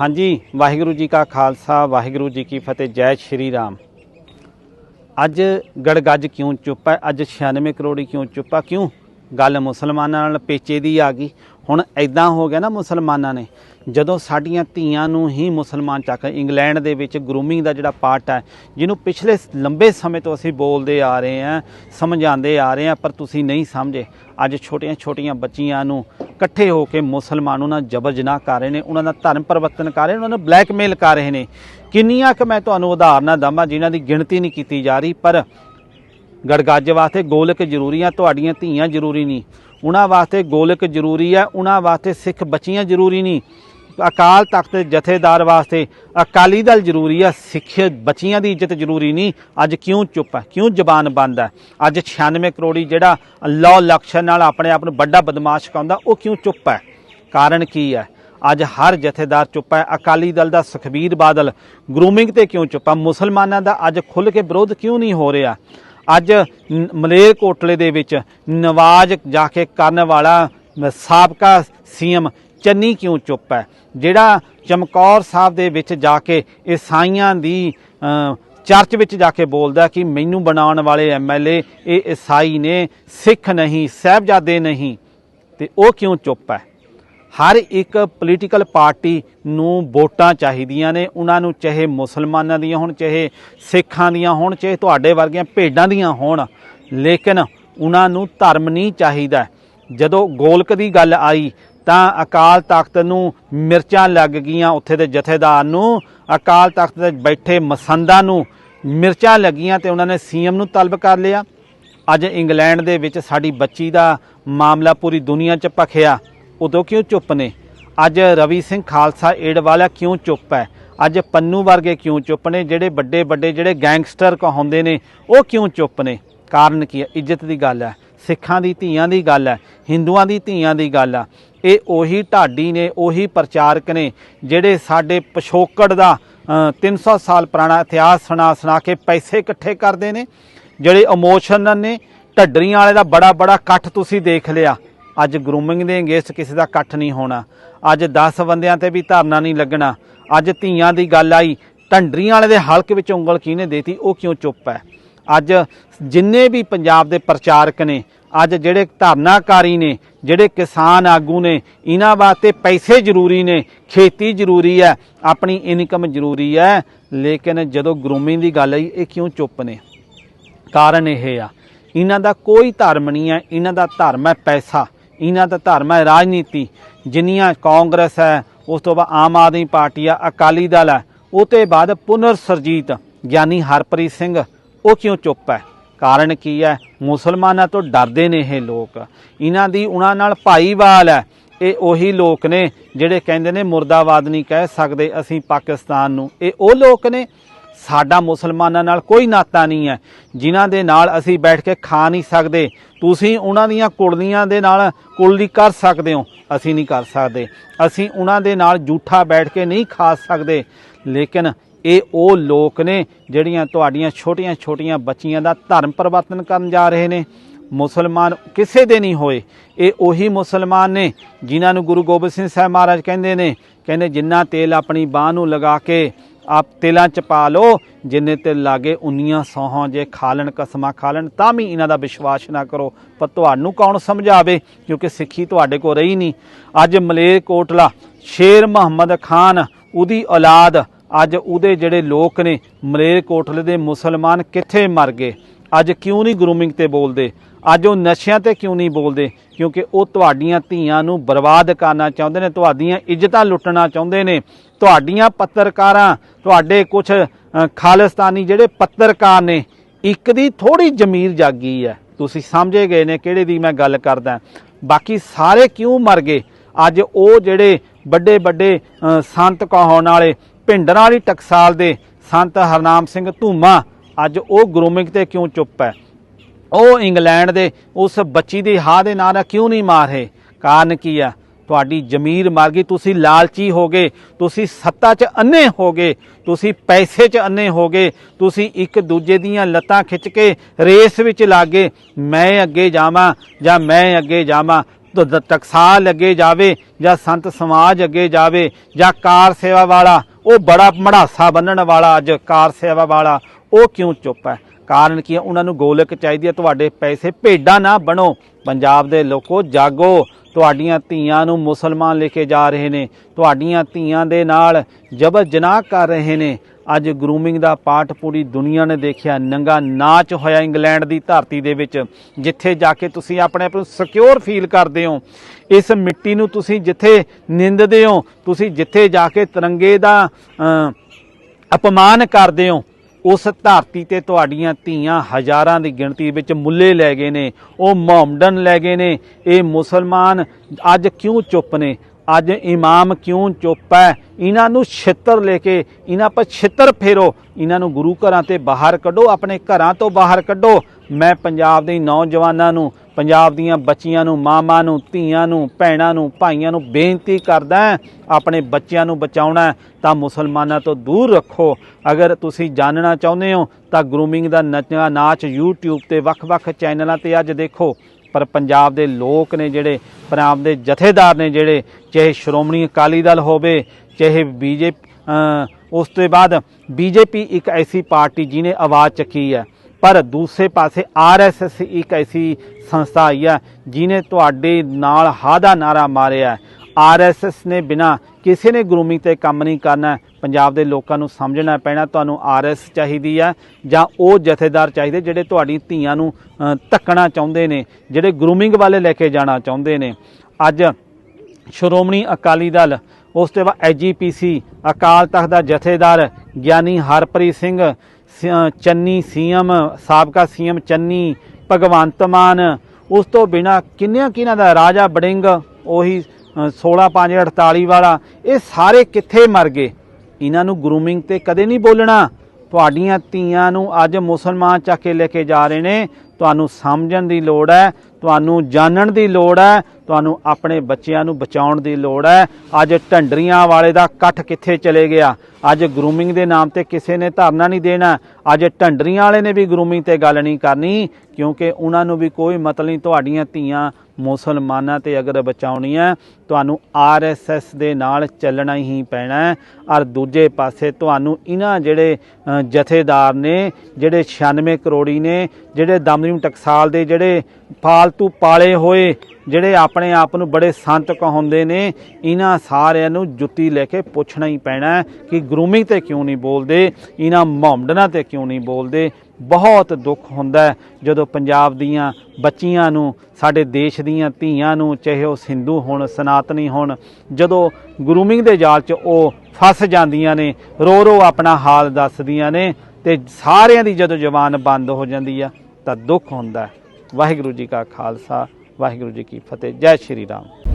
ਹਾਂਜੀ, ਵਾਹਿਗੁਰੂ ਜੀ ਕਾ ਖਾਲਸਾ, ਵਾਹਿਗੁਰੂ ਜੀ ਕੀ ਫਤਿਹ, ਜੈ ਸ਼੍ਰੀ ਰਾਮ। ਅੱਜ ਗੜਗੱਜ ਕਿਉਂ ਚੁੱਪ ਹੈ? ਅੱਜ 96 ਕਰੋੜੀ ਕਿਉਂ ਚੁੱਪ? ਹੈ ਕਿਉਂ? ਗੱਲ ਮੁਸਲਮਾਨਾਂ ਨਾਲ ਪੇਚੇ ਦੀ ਆ ਗਈ। ਹੁਣ ਐਦਾਂ ਹੋ ਗਿਆ ਨਾ ਮੁਸਲਮਾਨਾਂ ਨੇ, ਜਦੋਂ ਸਾਡੀਆਂ ਧੀਆਂ ਨੂੰ ਹੀ ਮੁਸਲਮਾਨ ਚੱਕ ਇੰਗਲੈਂਡ ਦੇ ਵਿੱਚ ਗਰੂਮਿੰਗ ਦਾ ਜਿਹੜਾ ਪਾਰਟ ਹੈ, ਜਿਹਨੂੰ ਪਿਛਲੇ ਲੰਬੇ ਸਮੇਂ ਤੋਂ ਅਸੀਂ ਬੋਲਦੇ ਆ ਰਹੇ ਹਾਂ, ਸਮਝਾਉਂਦੇ ਆ ਰਹੇ ਹਾਂ, ਪਰ ਤੁਸੀਂ ਨਹੀਂ ਸਮਝੇ। ਅੱਜ ਛੋਟੀਆਂ ਛੋਟੀਆਂ ਬੱਚੀਆਂ ਨੂੰ ਇਕੱਠੇ ਹੋ ਕੇ ਮੁਸਲਮਾਨ ਉਹਨਾਂ ਜਬਰ ਜਨਾਹ ਕਰ ਰਹੇ ਨੇ, ਉਹਨਾਂ ਦਾ ਧਰਮ ਪਰਿਵਰਤਨ ਕਰ ਰਹੇ ਨੇ, ਉਹਨਾਂ ਨੂੰ ਬਲੈਕਮੇਲ ਕਰ ਰਹੇ ਨੇ। ਕਿੰਨੀਆਂ ਕਿ ਮੈਂ ਤੁਹਾਨੂੰ ਉਦਾਹਰਨਾਂ ਦਵਾਂ, ਜਿਨ੍ਹਾਂ ਦੀ ਗਿਣਤੀ ਨਹੀਂ ਕੀਤੀ ਜਾ ਰਹੀ, ਪਰ ਗੜਗੱਜ ਵਾਸਤੇ ਗੋਲਕ ਜ਼ਰੂਰੀ ਆ, ਤੁਹਾਡੀਆਂ ਧੀਆਂ ਜ਼ਰੂਰੀ ਨਹੀਂ। ਉਹਨਾਂ ਵਾਸਤੇ ਗੋਲਕ ਜ਼ਰੂਰੀ ਆ, ਉਹਨਾਂ ਵਾਸਤੇ ਸਿੱਖ ਬੱਚੀਆਂ ਜ਼ਰੂਰੀ ਨਹੀਂ। ਅਕਾਲ ਤਖਤ ਦੇ ਜਥੇਦਾਰ ਵਾਸਤੇ ਅਕਾਲੀ ਦਲ ਜ਼ਰੂਰੀ ਆ, ਸਿੱਖ ਬੱਚੀਆਂ ਦੀ ਇੱਜ਼ਤ ਜ਼ਰੂਰੀ ਨਹੀਂ। ਅੱਜ ਕਿਉਂ ਚੁੱਪ ਹੈ ਕਿਉਂ ਜ਼ਬਾਨ ਬੰਦ ਹੈ ਅੱਜ 96 ਕਰੋੜੀ ਜਿਹੜਾ ਅੱਲਾਹ ਲਕਸ਼ਣ ਨਾਲ ਆਪਣੇ ਆਪ ਨੂੰ ਵੱਡਾ ਬਦਮਾਸ਼ ਕਹਿੰਦਾ ਉਹ ਕਿਉਂ ਚੁੱਪ ਹੈ ਕਾਰਨ ਕੀ ਹੈ ਅੱਜ ਹਰ ਜਥੇਦਾਰ ਚੁੱਪ ਹੈ ਅਕਾਲੀ ਦਲ ਦਾ ਸੁਖਬੀਰ ਬਾਦਲ ਗਰੂਮਿੰਗ ਤੇ ਕਿਉਂ ਚੁੱਪ ਹੈ ਮੁਸਲਮਾਨਾਂ ਦਾ ਅੱਜ ਖੁੱਲ ਕੇ ਵਿਰੋਧ ਕਿਉਂ ਨਹੀਂ ਹੋ ਰਿਹਾ? ਅੱਜ ਨ- ਮਲੇਰ ਕੋਟਲੇ ਦੇ ਵਿੱਚ ਨਵਾਜ਼ ਜਾ ਕੇ ਕਰਨ ਵਾਲਾ ਮ- ਸਾਬਕਾ ਸੀਐਮ ਚੰਨੀ ਕਿਉਂ ਚੁੱਪ ਹੈ? ਜਿਹੜਾ ਚਮਕੌਰ ਸਾਹਿਬ ਦੇ ਵਿੱਚ ਜਾ ਕੇ ਈਸਾਈਆਂ ਦੀ ਚਰਚ ਵਿੱਚ ਜਾ ਕੇ ਬੋਲਦਾ ਕਿ ਮੈਨੂੰ ਬਣਾਉਣ ਵਾਲੇ ਐਮਐਲਏ ਇਹ ਈਸਾਈ ਨੇ ਸਿੱਖ ਨਹੀਂ, ਸਹਿਬਜ਼ਾਦੇ ਨਹੀਂ ਤੇ ਉਹ ਕਿਉਂ ਚੁੱਪ ਹੈ? ਹਰ ਇੱਕ ਪੋਲੀਟੀਕਲ ਪਾਰਟੀ ਨੂੰ ਵੋਟਾਂ ਚਾਹੀਦੀਆਂ ਨੇ। ਉਹਨਾਂ ਨੂੰ ਚਾਹੇ ਮੁਸਲਮਾਨਾਂ ਦੀਆਂ ਹੋਣ, ਚਾਹੇ ਸਿੱਖਾਂ ਦੀਆਂ ਹੋਣ, ਚਾਹੇ ਤੁਹਾਡੇ ਵਰਗੀਆਂ ਭੇਡਾਂ ਦੀਆਂ ਹੋਣ। ਲੇਕਿਨ ਉਹਨਾਂ ਨੂੰ ਧਰਮ ਨਹੀਂ ਚਾਹੀਦਾ। ਜਦੋਂ ਗੋਲਕ ਦੀ ਗੱਲ ਆਈ, ਤਾਂ ਅਕਾਲ ਤਖਤ ਨੂੰ ਮਿਰਚਾਂ ਲੱਗ ਗਈਆਂ ਉੱਥੇ ਦੇ ਜਥੇਦਾਰ ਨੂੰ। ਅਕਾਲ ਤਖਤ ਤੇ ਬੈਠੇ ਮਸੰਦਾਂ ਨੂੰ ਮਿਰਚਾਂ ਲੱਗੀਆਂ ਤੇ ਉਹਨਾਂ ਨੇ ਸੀਐਮ ਨੂੰ ਤਲਬ ਕਰ ਲਿਆ। ਅੱਜ ਇੰਗਲੈਂਡ ਦੇ ਵਿੱਚ ਸਾਡੀ ਬੱਚੀ ਦਾ ਮਾਮਲਾ ਪੂਰੀ ਦੁਨੀਆ 'ਚ ਭਖਿਆ। ਉਦੋਂ ਕਿਉਂ ਚੁੱਪ ਨੇ? ਅੱਜ ਰਵੀ ਸਿੰਘ ਖਾਲਸਾ ਏਡ ਵਾਲਾ ਕਿਉਂ ਚੁੱਪ ਹੈ? ਅੱਜ ਪੰਨੂ ਵਰਗੇ ਕਿਉਂ ਚੁੱਪ ਨੇ? ਜਿਹੜੇ ਵੱਡੇ ਵੱਡੇ ਜਿਹੜੇ ਗੈਂਗਸਟਰ ਕਹਾਉਂਦੇ ਨੇ ਉਹ ਕਿਉਂ ਚੁੱਪ ਨੇ? ਕਾਰਨ ਕੀ ਹੈ? ਇੱਜ਼ਤ ਦੀ ਗੱਲ ਹੈ ਸਿੱਖਾਂ ਦੀ ਧੀਆਂ ਦੀ ਗੱਲ ਹੈ ਹਿੰਦੂਆਂ ਦੀ ਧੀਆਂ ਦੀ ਗੱਲ ਆ। ਇਹ ਉਹੀ ਢਾਡੀ ਨੇ ਉਹੀ ਪ੍ਰਚਾਰਕ ਨੇ ਜਿਹੜੇ ਸਾਡੇ ਪਿਛੋਕੜ ਦਾ ਅ, 300 ਸਾਲ ਪੁਰਾਣਾ ਇਤਿਹਾਸ ਸੁਣਾ ਸੁਣਾ ਕੇ ਪੈਸੇ ਇਕੱਠੇ ਕਰਦੇ ਨੇ ਜਿਹੜੇ ਇਮੋਸ਼ਨਲ ਨੇ ਢੱਡਰੀਆਂ ਵਾਲੇ ਦਾ ਬੜਾ ਬੜਾ ਇਕੱਠ ਤੁਸੀਂ ਦੇਖ ਲਿਆ। ਅੱਜ ਗਰੂਮਿੰਗ ਦੇ ਅਗੇਂਸਟ ਕਿਸੇ ਦਾ ਇਕੱਠ ਨਹੀਂ ਹੋਣਾ। ਅੱਜ 10 ਬੰਦਿਆਂ ਤੇ ਵੀ ਧਰਨਾ ਨਹੀਂ ਲੱਗਣਾ। ਅੱਜ ਧੀਆਂ ਦੀ ਗੱਲ ਆਈ, ਢੰਡਰੀਆਂ ਵਾਲੇ ਦੇ ਹਲਕ ਵਿੱਚ ਉਂਗਲ ਕਿਹਨੇ ਦੇਤੀ, ਉਹ ਕਿਉਂ ਚੁੱਪ ਹੈ? ਅੱਜ ਜਿੰਨੇ ਵੀ ਪੰਜਾਬ ਦੇ ਪ੍ਰਚਾਰਕ ਨੇ, ਅੱਜ ਜਿਹੜੇ ਧਰਨਾਕਾਰੀ ਨੇ, ਜਿਹੜੇ ਕਿਸਾਨ ਆਗੂ ਨੇ, ਇਹਨਾਂ ਵਾਸਤੇ ਪੈਸੇ ਜ਼ਰੂਰੀ ਨੇ, ਖੇਤੀ ਜ਼ਰੂਰੀ ਹੈ, ਆਪਣੀ ਇਨਕਮ ਜ਼ਰੂਰੀ ਹੈ। ਲੇਕਿਨ ਜਦੋਂ ਗਰੂਮਿੰਗ ਦੀ ਗੱਲ ਆਈ, ਇਹ ਕਿਉਂ ਚੁੱਪ ਨੇ? ਕਾਰਨ ਇਹ ਆ, ਇਹਨਾਂ ਦਾ ਕੋਈ ਧਰਮ ਨਹੀਂ ਹੈ, ਇਹਨਾਂ ਦਾ ਧਰਮ ਹੈ ਪੈਸਾ। ਇਹਨਾਂ ਦਾ ਧਰਮ ਹੈ ਰਾਜਨੀਤੀ। ਜਿੰਨੀਆਂ ਕਾਂਗਰਸ ਹੈ, ਉਸ ਤੋਂ ਬਾਅਦ ਆਮ ਆਦਮੀ ਪਾਰਟੀ ਆ, ਅਕਾਲੀ ਦਲ ਹੈ। ਉਹ ਤੋਂ ਬਾਅਦ ਪੁਨਰ ਸਰਜੀਤ, ਗਿਆਨੀ ਹਰਪ੍ਰੀਤ ਸਿੰਘ, ਉਹ ਕਿਉਂ ਚੁੱਪ ਹੈ? ਕਾਰਨ ਕੀ ਹੈ? ਮੁਸਲਮਾਨਾਂ ਤੋਂ ਡਰਦੇ ਨੇ ਇਹ ਲੋਕ। ਇਹਨਾਂ ਦੀ ਉਹਨਾਂ ਨਾਲ ਭਾਈਵਾਲ ਹੈ। ਇਹ ਉਹੀ ਲੋਕ ਨੇ ਜਿਹੜੇ ਕਹਿੰਦੇ ਨੇ, ਮੁਰਦਾਬਾਦ ਨਹੀਂ ਕਹਿ ਸਕਦੇ ਅਸੀਂ ਪਾਕਿਸਤਾਨ ਨੂੰ। ਇਹ ਉਹ ਲੋਕ ਨੇ ਸਾਡਾ ਮੁਸਲਮਾਨਾਂ ਨਾਲ ਕੋਈ ਨਾਤਾ ਨਹੀਂ ਹੈ। ਜਿਨ੍ਹਾਂ ਦੇ ਨਾਲ ਅਸੀਂ ਬੈਠ ਕੇ ਖਾ ਨਹੀਂ ਸਕਦੇ, ਤੁਸੀਂ ਉਹਨਾਂ ਦੀਆਂ ਕੁੜਲੀਆਂ ਦੇ ਨਾਲ ਕੁਲਦੀ ਕਰ ਸਕਦੇ ਹੋ। ਅਸੀਂ ਨਹੀਂ ਕਰ ਸਕਦੇ। ਅਸੀਂ ਉਹਨਾਂ ਦੇ ਨਾਲ ਜੂਠਾ ਬੈਠ ਕੇ ਨਹੀਂ ਖਾ ਸਕਦੇ। ਲੇਕਿਨ ਇਹ ਉਹ ਲੋਕ ਨੇ ਜਿਹੜੀਆਂ ਤੁਹਾਡੀਆਂ ਛੋਟੀਆਂ-ਛੋਟੀਆਂ ਬੱਚੀਆਂ ਦਾ ਧਰਮ ਪਰਿਵਰਤਨ ਕਰਨ ਜਾ ਰਹੇ ਨੇ। ਮੁਸਲਮਾਨ ਕਿਸੇ ਦੇ ਨਹੀਂ ਹੋਏ। ਇਹ ਉਹੀ ਮੁਸਲਮਾਨ ਨੇ ਜਿਨ੍ਹਾਂ ਨੂੰ ਗੁਰੂ ਗੋਬਿੰਦ ਸਿੰਘ ਸਾਹਿਬ ਮਹਾਰਾਜ ਕਹਿੰਦੇ ਨੇ, ਕਹਿੰਦੇ ਜਿੰਨਾ ਤੇਲ ਆਪਣੀ ਬਾਹ ਨੂੰ ਲਗਾ ਕੇ ਆਪ ਤਿਲਾਂ ਚ ਪਾ ਲਓ, ਜਿੰਨੇ ਤੇ ਲਾਗੇ ਉਨੀਆਂ ਸੌਹਾਂ ਜੇ ਖਾਲਣ ਕਸਮਾਂ ਖਾਲਣ ਤਾਂ ਵੀ ਇਹਨਾਂ ਦਾ ਵਿਸ਼ਵਾਸ ਨਾ ਕਰੋ। ਪਰ ਤੁਹਾਨੂੰ ਕੌਣ ਸਮਝਾਵੇ? ਕਿਉਂਕਿ ਸਿੱਖੀ ਤੁਹਾਡੇ ਕੋਲ ਰਹੀ ਨਹੀਂ। ਅੱਜ ਮਲੇਰ ਕੋਟਲਾ, ਸ਼ੇਰ ਮੁਹੰਮਦ ਖਾਨ, ਉਹਦੀ ਔਲਾਦ, ਅੱਜ ਉਹਦੇ ਜਿਹੜੇ ਲੋਕ ਨੇ, ਮਲੇਰ ਕੋਟਲੇ ਦੇ ਮੁਸਲਮਾਨ ਕਿੱਥੇ ਮਰ ਗਏ? ਅੱਜ ਕਿਉਂ ਨਹੀਂ ਗਰੂਮਿੰਗ ਤੇ ਬੋਲਦੇ? ਅੱਜ ਉਹ ਨਸ਼ਿਆਂ ਤੇ ਕਿਉਂ ਨਹੀਂ ਬੋਲਦੇ? ਕਿਉਂਕਿ ਉਹ ਤੁਹਾਡੀਆਂ ਧੀਆਂ ਨੂੰ ਬਰਬਾਦ ਕਰਨਾ ਚਾਹੁੰਦੇ ਨੇ, ਤੁਹਾਡੀਆਂ ਇੱਜ਼ਤਾਂ ਲੁੱਟਣਾ ਚਾਹੁੰਦੇ ਨੇ। ਤੁਹਾਡੀਆਂ ਪੱਤਰਕਾਰਾਂ, ਤੁਹਾਡੇ ਕੁਝ ਖਾਲਿਸਤਾਨੀ ਜਿਹੜੇ ਪੱਤਰਕਾਰ ਨੇ, ਇੱਕ ਦੀ ਥੋੜੀ ਜ਼ਮੀਰ ਜਾਗੀ ਹੈ। ਤੁਸੀਂ ਸਮਝੇ ਗਏ ਨੇ ਕਿਹੜੇ ਦੀ ਮੈਂ ਗੱਲ ਕਰਦਾ। ਬਾਕੀ ਸਾਰੇ ਕਿਉਂ ਮਰ ਗਏ? ਅੱਜ ਉਹ ਜਿਹੜੇ ਵੱਡੇ ਵੱਡੇ ਸੰਤ ਕਹਾਉਣ ਵਾਲੇ ਭਿੰਡਰਾਂ ਵਾਲੀ ਟਕਸਾਲ ਦੇ ਸੰਤ ਹਰਨਾਮ ਸਿੰਘ ਧੂਮਾ, ਅੱਜ ਉਹ ਗਰੋਮਿੰਗ ਤੇ ਕਿਉਂ ਚੁੱਪ ਹੈ? ਉਹ ਇੰਗਲੈਂਡ ਦੇ ਉਸ ਬੱਚੀ ਦੀ ਹਾਂ ਦੇ ਨਾਂ ਨਾਲ ਕਿਉਂ ਨਹੀਂ ਮਾਰ ਰਹੇ? ਕਾਰਨ ਕੀ ਆ ਤੁਹਾਡੀ ਜ਼ਮੀਰ ਮਰ ਗਈ, ਤੁਸੀਂ ਲਾਲਚੀ ਹੋ ਗਏ, ਤੁਸੀਂ ਸੱਤਾ 'ਚ ਅੰਨੇ ਹੋ ਗਏ, ਤੁਸੀਂ ਪੈਸੇ 'ਚ ਅੰਨੇ ਹੋ ਗਏ, ਤੁਸੀਂ ਇੱਕ ਦੂਜੇ ਦੀਆਂ ਲੱਤਾਂ ਖਿੱਚ ਕੇ ਰੇਸ ਵਿੱਚ ਲਾਗੇ ਮੈਂ ਅੱਗੇ ਜਾਵਾਂ ਜਾਂ ਮੈਂ ਅੱਗੇ ਜਾਵਾਂ ਟਕਸਾਲ ਅੱਗੇ ਜਾਵੇ ਜਾਂ ਸੰਤ ਸਮਾਜ ਅੱਗੇ ਜਾਵੇ ਜਾਂ ਕਾਰ ਸੇਵਾ ਵਾਲਾ, ਉਹ ਬੜਾ ਮੜਾਸਾ ਬੰਨਣ ਵਾਲਾ ਅੱਜ ਕਾਰ ਸੇਵਾ ਵਾਲਾ, ਉਹ ਕਿਉਂ ਚੁੱਪ ਹੈ? ਕਾਰਨ ਕੀ ਹੈ? ਉਹਨਾਂ ਨੂੰ ਗੋਲਕ ਚਾਹੀਦੀ ਹੈ, ਤੁਹਾਡੇ ਪੈਸੇ ਭੇਡਾਂ ਨਾ ਬਣੋ, ਪੰਜਾਬ ਦੇ ਲੋਕੋ ਜਾਗੋ ਤੁਹਾਡੀਆਂ ਧੀਆਂ ਨੂੰ ਮੁਸਲਮਾਨ ਲੈ ਕੇ ਜਾ ਰਹੇ ਨੇ, ਤੁਹਾਡੀਆਂ ਧੀਆਂ ਦੇ ਨਾਲ ਜਬਰ ਜਨਾਹ ਕਰ ਰਹੇ ਨੇ। ਅੱਜ ਗਰੂਮਿੰਗ ਦਾ ਪਾਠ ਪੂਰੀ ਦੁਨੀਆ ਨੇ ਦੇਖਿਆ। ਨੰਗਾ ਨਾਚ ਹੋਇਆ ਇੰਗਲੈਂਡ ਦੀ ਧਰਤੀ ਦੇ ਵਿੱਚ, ਜਿੱਥੇ ਜਾ ਕੇ ਤੁਸੀਂ ਆਪਣੇ ਆਪ ਨੂੰ ਸਿਕਿਉਰ ਫੀਲ ਕਰਦੇ ਹੋ। ਇਸ ਮਿੱਟੀ ਨੂੰ ਤੁਸੀਂ ਜਿੱਥੇ ਨਿੰਦਦੇ ਹੋ, ਤੁਸੀਂ ਜਿੱਥੇ ਜਾ ਕੇ ਤਿਰੰਗੇ ਦਾ ਅਪਮਾਨ ਕਰਦੇ ਹੋ ਉਸ ਧਰਤੀ ਤੇ ਤੁਹਾਡੀਆਂ ਧੀਆਂ ਹਜ਼ਾਰਾਂ ਦੀ ਗਿਣਤੀ ਵਿੱਚ ਮੁੱਲੇ ਲੈ ਗਏ ਨੇ, ਉਹ ਮੁਹੰਮਡਨ ਲੈ ਗਏ ਨੇ, ਇਹ ਮੁਸਲਮਾਨ ਅੱਜ ਕਿਉਂ ਚੁੱਪ ਨੇ? ਅੱਜ ਇਮਾਮ ਕਿਉਂ ਚੁੱਪ ਹੈ? ਇਹਨਾਂ ਨੂੰ ਛਿੱਤਰ ਲੈ ਕੇ, ਇਹਨਾਂ ਪਰ ਛਿੱਤਰ ਫੇਰੋ, ਇਹਨਾਂ ਨੂੰ ਗੁਰੂ ਘਰਾਂ ਤੇ ਬਾਹਰ ਕੱਢੋ, ਆਪਣੇ ਘਰਾਂ ਤੋਂ ਬਾਹਰ ਕੱਢੋ। ਮੈਂ ਪੰਜਾਬ ਦੇ ਨੌਜਵਾਨਾਂ ਨੂੰ ਪੰਜਾਬ ਦੀਆਂ ਬੱਚੀਆਂ ਨੂੰ, ਮਾਵਾਂ ਨੂੰ, ਧੀਆਂ ਨੂੰ, ਭੈਣਾਂ ਨੂੰ, ਭਾਈਆਂ ਨੂੰ ਬੇਨਤੀ ਕਰਦਾ ਆਪਣੇ ਬੱਚਿਆਂ ਨੂੰ ਬਚਾਉਣਾ ਤਾਂ ਮੁਸਲਮਾਨਾਂ ਤੋਂ ਦੂਰ ਰੱਖੋ। ਅਗਰ ਤੁਸੀਂ ਜਾਣਨਾ ਚਾਹੁੰਦੇ ਹੋ, ਤਾਂ ਗਰੂਮਿੰਗ ਦਾ ਨੱਚਾ, ਨਾਚ YouTube ਤੇ ਵੱਖ-ਵੱਖ ਚੈਨਲਾਂ ਤੇ ਅੱਜ ਦੇਖੋ। ਪਰ ਪੰਜਾਬ ਦੇ ਲੋਕ ਨੇ ਜਿਹੜੇ ਪੰਜਾਬ ਦੇ ਜਥੇਦਾਰ ਨੇ ਜਿਹੜੇ, ਚਾਹੇ ਸ਼੍ਰੋਮਣੀ ਅਕਾਲੀ ਦਲ ਹੋਵੇ, ਚਾਹੇ ਬੀਜੇਪੀ ਉਸ ਤੋਂ ਬਾਅਦ ਬੀਜੇਪੀ ਇੱਕ ਐਸੀ ਪਾਰਟੀ ਜਿਹਨੇ ਆਵਾਜ਼ ਚੱਕੀ ਹੈ। ਪਰ ਦੂਸਰੇ ਪਾਸੇ ਆਰਐਸਐਸ ਇੱਕ ਐਸੀ ਸੰਸਥਾ ਆਈ ਹੈ ਜਿਨੇ ਤੁਹਾਡੇ ਨਾਲ ਹਾਦਾ ਨਾਰਾ ਮਾਰਿਆ ਆਰਐਸਐਸ ਨੇ ਬਿਨਾ ਕਿਸੇ ਨੇ ਗਰੂਮਿੰਗ ਤੇ ਕੰਮ ਨਹੀਂ ਕਰਨਾ ਪੰਜਾਬ ਦੇ ਲੋਕਾਂ ਨੂੰ ਸਮਝਣਾ ਪੈਣਾ, ਤੁਹਾਨੂੰ ਆਰਐਸ ਚਾਹੀਦੀ ਹੈ ਜਾਂ ਉਹ ਜਥੇਦਾਰ ਚਾਹੀਦੇ ਜਿਹੜੇ ਤੁਹਾਡੀ ਧੀਆਂ ਨੂੰ ਧੱਕਣਾ ਚਾਹੁੰਦੇ ਨੇ, ਜਿਹੜੇ ਗਰੂਮਿੰਗ ਵਾਲੇ ਲੈ ਕੇ ਜਾਣਾ ਚਾਹੁੰਦੇ ਨੇ। ਅੱਜ ਸ਼੍ਰੋਮਣੀ ਅਕਾਲੀ ਦਲ, ਉਸ ਤੋਂ ਬਾਅਦ ਐਜੀਪੀਸੀ ਅਕਾਲ ਤਖਤ ਦਾ ਜਥੇਦਾਰ ਗਿਆਨੀ ਹਰਪ੍ਰੀਤ ਸਿੰਘ ਚੰਨੀ ਸੀਐਮ, ਸਾਬਕਾ ਸੀਐਮ ਚੰਨੀ ਭਗਵੰਤ ਮਾਨ। ਉਸ ਤੋਂ ਬਿਨਾ ਕਿੰਨਿਆਂ ਕਿਹਨਾਂ ਦਾ? ਰਾਜਾ ਬੜਿੰਗ, ਉਹੀ 16548 ਵਾਲਾ। ਇਹ ਸਾਰੇ ਕਿੱਥੇ ਮਰ ਗਏ? ਇਹਨਾਂ ਨੂੰ ਗਰੂਮਿੰਗ ਤੇ ਕਦੇ ਨਹੀਂ ਬੋਲਣਾ। ਤੁਹਾਡੀਆਂ ਧੀਆਂ ਨੂੰ ਅੱਜ ਮੁਸਲਮਾਨ ਚੱਕ ਕੇ ਲੈ ਕੇ ਜਾ ਰਹੇ ਨੇ। ਤੁਹਾਨੂੰ ਸਮਝਣ ਦੀ ਲੋੜ ਹੈ। ਤੁਹਾਨੂੰ ਜਾਣਨ ਦੀ ਲੋੜ ਹੈ, ਤੁਹਾਨੂੰ ਆਪਣੇ ਬੱਚਿਆਂ ਨੂੰ ਬਚਾਉਣ ਦੀ ਲੋੜ ਹੈ। ਅੱਜ ਢੰਡਰੀਆਂ ਵਾਲੇ ਦਾ ਇਕੱਠ ਕਿੱਥੇ ਚਲੇ ਗਿਆ? ਅੱਜ ਗਰੂਮਿੰਗ ਦੇ ਨਾਮ ਤੇ ਕਿਸੇ ਨੇ ਧਰਨਾ ਨਹੀਂ ਦੇਣਾ। ਅੱਜ ਢੰਡਰੀਆਂ ਵਾਲੇ ਨੇ ਵੀ ਗਰੂਮਿੰਗ ਤੇ ਗੱਲ ਨਹੀਂ ਕਰਨੀ, ਕਿਉਂਕਿ ਉਹਨਾਂ ਨੂੰ ਵੀ ਕੋਈ ਮਤਲਬ ਨਹੀਂ, ਤੁਹਾਡੀਆਂ ਧੀਆਂ ਮੁਸਲਮਾਨਾਂ ਤੇ ਅਗਰ ਬਚਾਉਣੀ ਹੈ, ਤੁਹਾਨੂੰ ਆਰਐਸਐਸ ਦੇ ਨਾਲ ਚੱਲਣਾ ਹੀ ਪੈਣਾ ਹੈ। ਔਰ ਦੂਜੇ ਪਾਸੇ ਤੁਹਾਨੂੰ ਇਹਨਾਂ ਜਿਹੜੇ ਜਥੇਦਾਰ ਨੇ, ਜਿਹੜੇ 96 ਕਰੋੜੀ ਨੇ, ਜਿਹੜੇ ਦਮਦਮੀ ਟਕਸਾਲ ਦੇ ਜਿਹੜੇ ਫਾਲਤੂ ਪਾਲੇ ਹੋਏ ਜਿਹੜੇ ਆਪਣੇ ਆਪ ਨੂੰ ਬੜੇ ਸੰਤ ਕਹਾਉਂਦੇ ਨੇ, ਇਹਨਾਂ ਸਾਰਿਆਂ ਨੂੰ ਜੁੱਤੀ ਲੈ ਕੇ ਪੁੱਛਣਾ ਹੀ ਪੈਣਾ ਕਿ ਗਰੂਮਿੰਗ ਤੇ ਕਿਉਂ ਨਹੀਂ ਬੋਲਦੇ, ਇਹਨਾਂ ਮੁਹੰਮਡਨਾਂ ਤੇ ਕਿਉਂ ਨਹੀਂ ਬੋਲਦੇ। ਬਹੁਤ ਦੁੱਖ ਹੁੰਦਾ ਜਦੋਂ ਪੰਜਾਬ ਦੀਆਂ ਬੱਚੀਆਂ ਨੂੰ, ਸਾਡੇ ਦੇਸ਼ ਦੀਆਂ ਧੀਆਂ ਨੂੰ, ਚਾਹੇ ਉਹ ਸਿੰਧੂ ਹੋਣ, ਸਨਾਤਨੀ ਹੋਣ, ਜਦੋਂ ਗਰੂਮਿੰਗ ਦੇ ਜਾਲ 'ਚ ਉਹ ਫਸ ਜਾਂਦੀਆਂ ਨੇ, ਰੋ ਰੋ ਆਪਣਾ ਹਾਲ ਦੱਸਦੀਆਂ ਨੇ ਤੇ ਸਾਰਿਆਂ ਦੀ ਜਦੋਂ ਜਵਾਨ ਬੰਦ ਹੋ ਜਾਂਦੀ ਆ, ਤਾਂ ਦੁੱਖ ਹੁੰਦਾ ਵਾਹਿਗੁਰੂ ਜੀ ਕਾ ਖਾਲਸਾ। ਵਾਹਿਗੁਰੂ ਜੀ ਕੀ ਫਤਿਹ। ਜੈ ਸ਼੍ਰੀ ਰਾਮ।